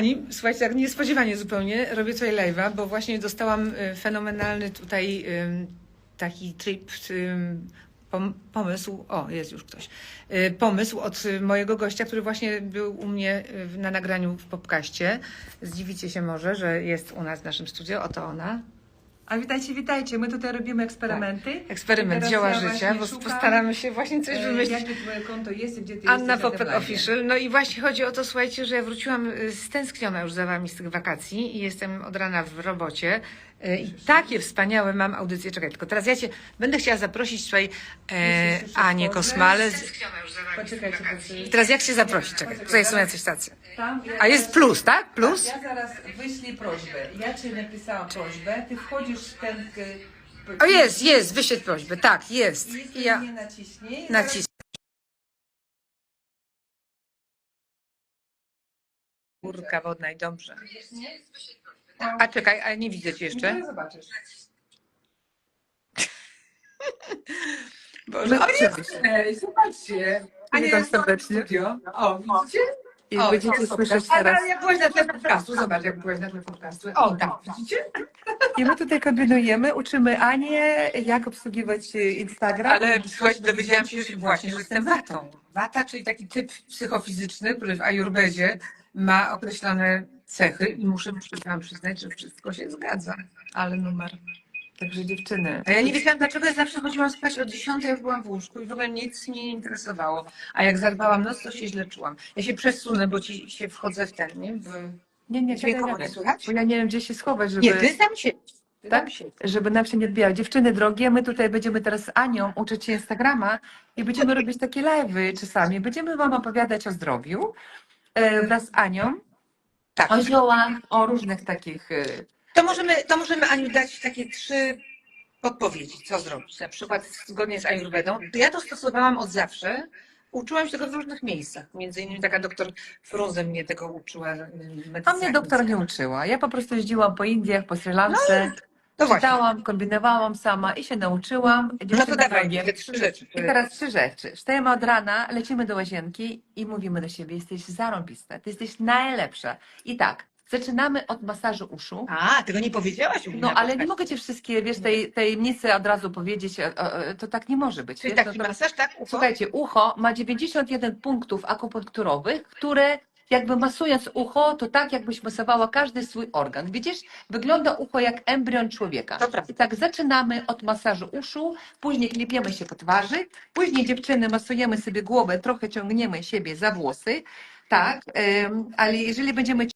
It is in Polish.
Kochani, słuchajcie, tak niespodziewanie zupełnie robię tutaj live'a, bo właśnie dostałam y, fenomenalny tutaj taki trip, pomysł, o jest już ktoś, y, pomysł od mojego gościa, który właśnie był u mnie y, na nagraniu w podcaście. Zdziwicie się może, że jest u nas w naszym studio, oto ona. A witajcie, witajcie. My tutaj robimy eksperymenty. Eksperyment Teraz zioła ja życia, bo szukam, postaramy się właśnie coś E, wymyślić. Jakie twoje konto jest i gdzie ty Anna Popek. Official. No i właśnie chodzi o to, słuchajcie, że ja wróciłam y, stęskniona już za wami z tych wakacji i jestem od rana w robocie. Y, I takie wspaniałe mam audycje. Czekaj, tylko teraz ja cię będę chciała zaprosić tutaj e, Anię Kosmale. Poczekajcie, bo I teraz jak się zaprosić? Czekaj, tutaj są jacyś tacy. Tam, ja A jest plus, tak? Plus? Ja zaraz wyślij prośbę. Ja ci napisałam prośbę, ty wchodzisz w ten... y, O jest, jest, wyświetl prośbę. Tak, jest. I ja nie naciśnij. Kurka wodna i dobrze. A czekaj, a nie widzę cię jeszcze. Jeszcze? Zobaczysz. Boże, No, o, jest. Ej, zobaczcie. Witam serdecznie. Studio. O, widzicie? I O, będziecie słyszeć a teraz. jak byłeś na tle podcastu, zobacz, jak byłeś na tle podcastu. O, tak, widzicie? I my tutaj kombinujemy, uczymy Anię, jak obsługiwać e, Instagram. Ale słuchajcie, dowiedziałam się że właśnie, że jestem watą. Wata, czyli taki typ psychofizyczny, który w ajurbedzie ma określone cechy i muszę muszę wam przyznać, że wszystko się zgadza. Ale numer. Także dziewczyny. A ja nie wiedziałam, dlaczego ja zawsze chodziłam spać o 10, jak byłam w łóżku i w ogóle nic mnie nie interesowało. A jak zadbałam noc, to się źle czułam. Ja się przesunę, bo ci się wchodzę w ten, nie? W... Nie, nie, Dźwiękowo nie słychać? Bo ja nie wiem, gdzie się schować, żeby, Nie, ty tam się. Tak? żeby nam się nie odbijało. Dziewczyny drogie, my tutaj będziemy teraz z Anią uczyć się Instagrama i będziemy robić takie live'y czasami. Będziemy wam opowiadać o zdrowiu e, wraz z Anią, Tak. o ziołach, o różnych takich... To możemy, to możemy Aniu dać takie trzy podpowiedzi, co zrobić. Na przykład zgodnie z Ayurvedą. Ja to stosowałam od zawsze. Uczyłam się tego w różnych miejscach. Między innymi taka doktor Frunze mnie tego uczyła. A mnie doktor nie uczyła. Ja po prostu jeździłam po Indiach, po Sri Lance, To właśnie. czytałam, kombinowałam sama i się nauczyłam. No to dawaj, te trzy rzeczy. I teraz trzy rzeczy. Wstajemy od rana, lecimy do łazienki i mówimy do siebie, jesteś zarąbista, ty jesteś najlepsza. I tak, zaczynamy od masażu uszu. A, tego nie powiedziałaś u mnie No, na ale nie mogę ci wszystkie, wiesz, tej tajemnicy od razu powiedzieć, e, e, to tak nie może być. Czyli wiesz, taki no to- masaż, tak? Ucho? Słuchajcie, ucho ma 91 punktów akupunkturowych, które jakby masując ucho, to tak jakbyś masowała każdy swój organ. Widzisz, wygląda ucho jak embrion człowieka. To prawda. I tak zaczynamy od masażu uszu, później klepiemy się po twarzy, później dziewczyny masujemy sobie głowę, trochę ciągniemy siebie za włosy, tak, em, ale jeżeli będziemy